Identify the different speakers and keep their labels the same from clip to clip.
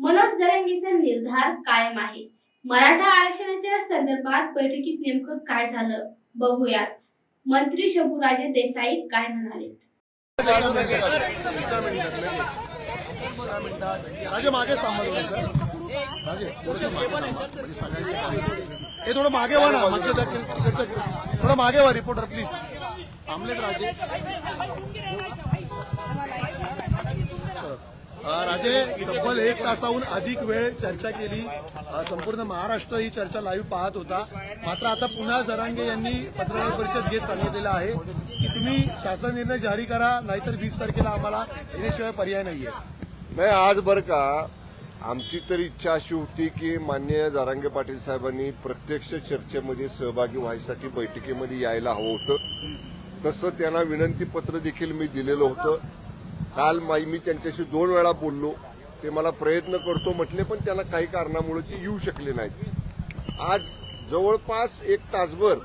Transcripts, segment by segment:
Speaker 1: मनोज जरांगेचा निर्धार कायम आहे. मराठा आरक्षणाच्या संदर्भात बैठकीत नेमकं काय झालं बघूयात. मंत्री शंभूराजे देसाई काय म्हणाले?
Speaker 2: राजे म्हणजे हे थोडं मागे वा ना मागच्या त्या थोडं मागे वा रिपोर्टर प्लीज थांबलेत राजे. राजे तब्बल एक तासाहून अधिक वेळ चर्चा केली. संपूर्ण महाराष्ट्र ही चर्चा लाईव्ह पाहत होता. मात्र आता पुन्हा जरांगे यांनी पत्रकार परिषद घेत सांगितलेलं आहे की तुम्ही शासन निर्णय जारी करा नाहीतर वीस तारखेला आम्हाला येण्याशिवाय पर्याय नाहीये.
Speaker 3: नाही आज बरं का आमची तर इच्छा अशी होती की मान्य जारांगे पाटील साहेबांनी प्रत्यक्ष चर्चेमध्ये सहभागी व्हायसाठी बैठकीमध्ये यायला हवं होतं. तसं त्यांना विनंती पत्र देखील मी दिलेलं होतं. काल माई मी त्यांच्याशी दोन वेळा बोललो. ते मला प्रयत्न करतो म्हटले पण त्यांना काही कारणामुळे ते येऊ शकले नाहीत. आज जवळपास एक तासभर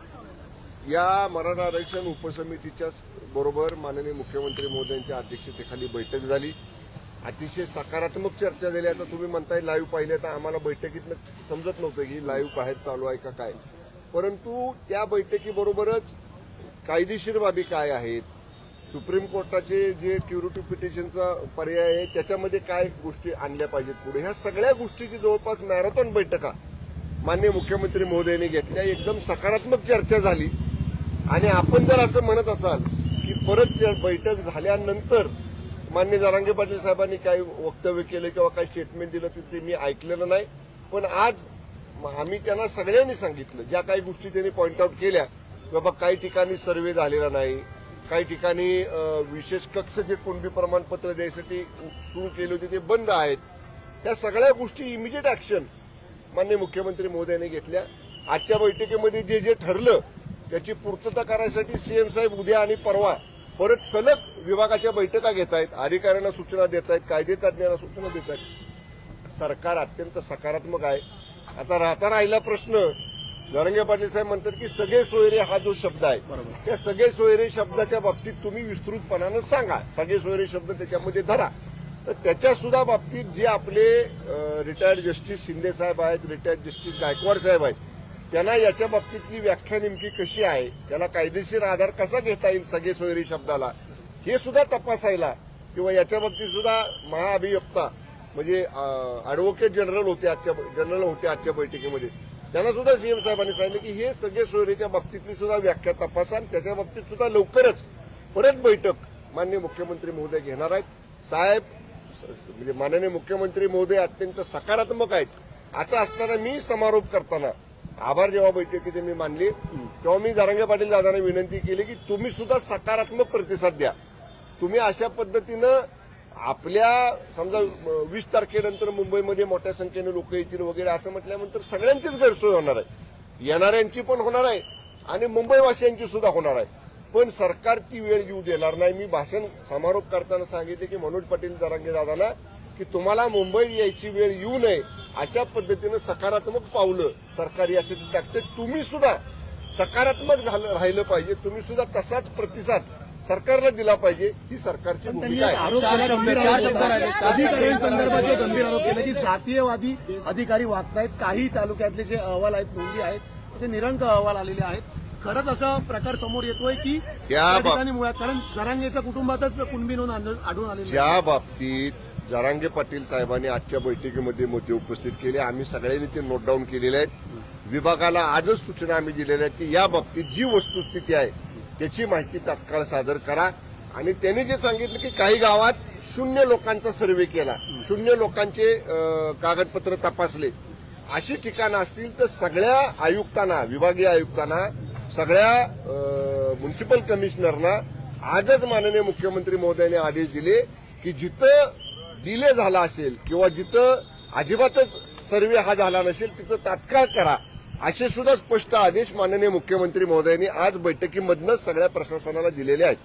Speaker 3: या मराठा आरक्षण उपसमितीच्या बरोबर माननीय मुख्यमंत्री महोदयांच्या अध्यक्षतेखाली बैठक झाली. अतिशय सकारात्मक चर्चा झाली. आता तुम्ही म्हणताय लाईव्ह पाहिले तर आम्हाला बैठकीत समजत नव्हतं की लाईव्ह बाहेर चालू आहे का काय. परंतु त्या बैठकीबरोबरच कायदेशीर बाबी काय आहेत? सुप्रीम कोर्टाचे जे क्युरिटी पिटिशनचा पर्याय आहे त्याच्यामध्ये काय गोष्टी आणल्या पाहिजेत पुढे? ह्या सगळ्या गोष्टीची जवळपास मॅरेथॉन बैठका माननीय मुख्यमंत्री महोदयांनी घेतल्या. एकदम सकारात्मक चर्चा झाली. आणि आपण जर असं म्हणत असाल की परत बैठक झाल्यानंतर मान्य जारांगे पाटील साहेबांनी काही वक्तव्य केलं किंवा काही स्टेटमेंट दिलं तर ते मी ऐकलेलं नाही. पण आज आम्ही त्यांना सगळ्यांनी सांगितलं ज्या काही गोष्टी त्यांनी पॉईंट आऊट केल्या बाबा काही ठिकाणी सर्वे झालेला नाही. काही ठिकाणी विशेष कक्ष जे कुणबी प्रमाणपत्र द्यायसाठी सुरू केले होते ते बंद आहेत. त्या सगळ्या गोष्टी इमिजिएट ऍक्शन मान्य मुख्यमंत्री मोदयांनी घेतल्या. आजच्या बैठकीमध्ये जे जे ठरलं त्याची पूर्तता करायसाठी सीएम साहेब उद्या आणि परवा परत सलग विभागाच्या बैठका घेत आहेत अधिकाऱ्यांना सूचना देत आहेत कायदे तज्ञांना सूचना देत आहेत. सरकार अत्यंत सकारात्मक आहे. आता राहता राहिला प्रश्न जरंगे पाटील साहेब म्हणतात की सगळे सोयरे हा जो शब्द आहे
Speaker 2: बरोबर.
Speaker 3: त्या सगळे सोयरे शब्दाच्या बाबतीत तुम्ही विस्तृतपणानं सांगा. सगळे सोयरे शब्द त्याच्यामध्ये धरा. तर त्याच्या सुद्धा बाबतीत जे आपले रिटायर्ड जस्टिस शिंदे साहेब आहेत रिटायर्ड जस्टिस गायकवाड साहेब आहेत त्यांना याच्या बाबतीतली व्याख्या नेमकी कशी आहे त्याला कायदेशीर आधार कसा घेता येईल सगळे सोयरी शब्दाला हे सुद्धा तपासायला किंवा याच्या बाबतीत सुद्धा महाअभियोक्ता म्हणजे अॅडव्होकेट जनरल होते आजच्या जनरल होते आजच्या बैठकीमध्ये. त्यांना सुद्धा सीएम साहेबांनी सांगितलं की हे सगळे सोयरीच्या बाबतीतली सुद्धा व्याख्या तपासा आणि त्याच्या बाबतीत सुद्धा लवकरच परत बैठक माननीय मुख्यमंत्री महोदय घेणार आहेत. साहेब म्हणजे माननीय मुख्यमंत्री महोदय अत्यंत सकारात्मक आहेत. असं असताना मी समारोप करताना आभार जेव्हा बैठकीचे मी मानले तेव्हा मी जारंगे पाटील दादांना विनंती केली की तुम्ही सुद्धा सकारात्मक प्रतिसाद द्या. तुम्ही अशा पद्धतीनं आपल्या समजा वीस तारखेनंतर मुंबईमध्ये मोठ्या संख्येने लोक येतील वगैरे असं म्हटल्यानंतर सगळ्यांचीच गैरसोय होणार आहे. येणाऱ्यांची पण होणार आहे आणि मुंबईवासियांची सुद्धा होणार आहे. पण सरकार ती वेळ येऊ देणार नाही. मी भाषण समारोप करताना सांगितले की मनोज पाटील जरांगे दादाला की तुम्हाला मुंबई यायची वेळ येऊ नये. अशा पद्धतीनं सकारात्मक पावलं सरकार यासाठी टाकते. तुम्ही सुद्धा सकारात्मक झालं राहिलं पाहिजे. तुम्ही सुद्धा तसाच प्रतिसाद सरकारला दिला पाहिजे ही सरकारची भूमिका आहे.
Speaker 2: अधिकाऱ्यांसंदर्भात जे गंभीर आरोप केले की जातीयवादी अधिकारी वागतायत काही तालुक्यातले जे अहवाल आहेत नोंदी आहेत ते निरंक अहवाल आलेले आहेत. खरंच असा प्रकार समोर येतोय की
Speaker 3: त्या
Speaker 2: ठिकाणी मुळात कारण जरांगेच्या कुटुंबातच कुणबी नोंद आढळून आहे.
Speaker 3: ज्या बाबतीत जरांगे पाटील साहेबांनी आजच्या बैठकीमध्ये मुद्दे उपस्थित केले आम्ही सगळ्यांनी ते नोट डाऊन केलेले आहेत. विभागाला आजच सूचना आम्ही दिलेल्या आहेत की या बाबतीत जी वस्तुस्थिती आहे त्याची माहिती तात्काळ सादर करा. आणि त्यांनी जे सांगितलं की काही गावात शून्य लोकांचा सर्वे केला. शून्य लोकांचे कागदपत्र तपासले. अशी ठिकाणं असतील तर सगळ्या आयुक्तांना विभागीय आयुक्तांना सगळ्या म्युन्सिपल कमिशनरना आजच माननीय मुख्यमंत्री महोदयांनी आदेश दिले की जिथं डिले झाला असेल किंवा जिथं अजिबातच सर्वे हा झाला नसेल तिथं तात्काळ करा. असे सुद्धा स्पष्ट आदेश माननीय मुख्यमंत्री महोदयांनी आज बैठकीमधनं सगळ्या प्रशासनाला दिलेले आहेत.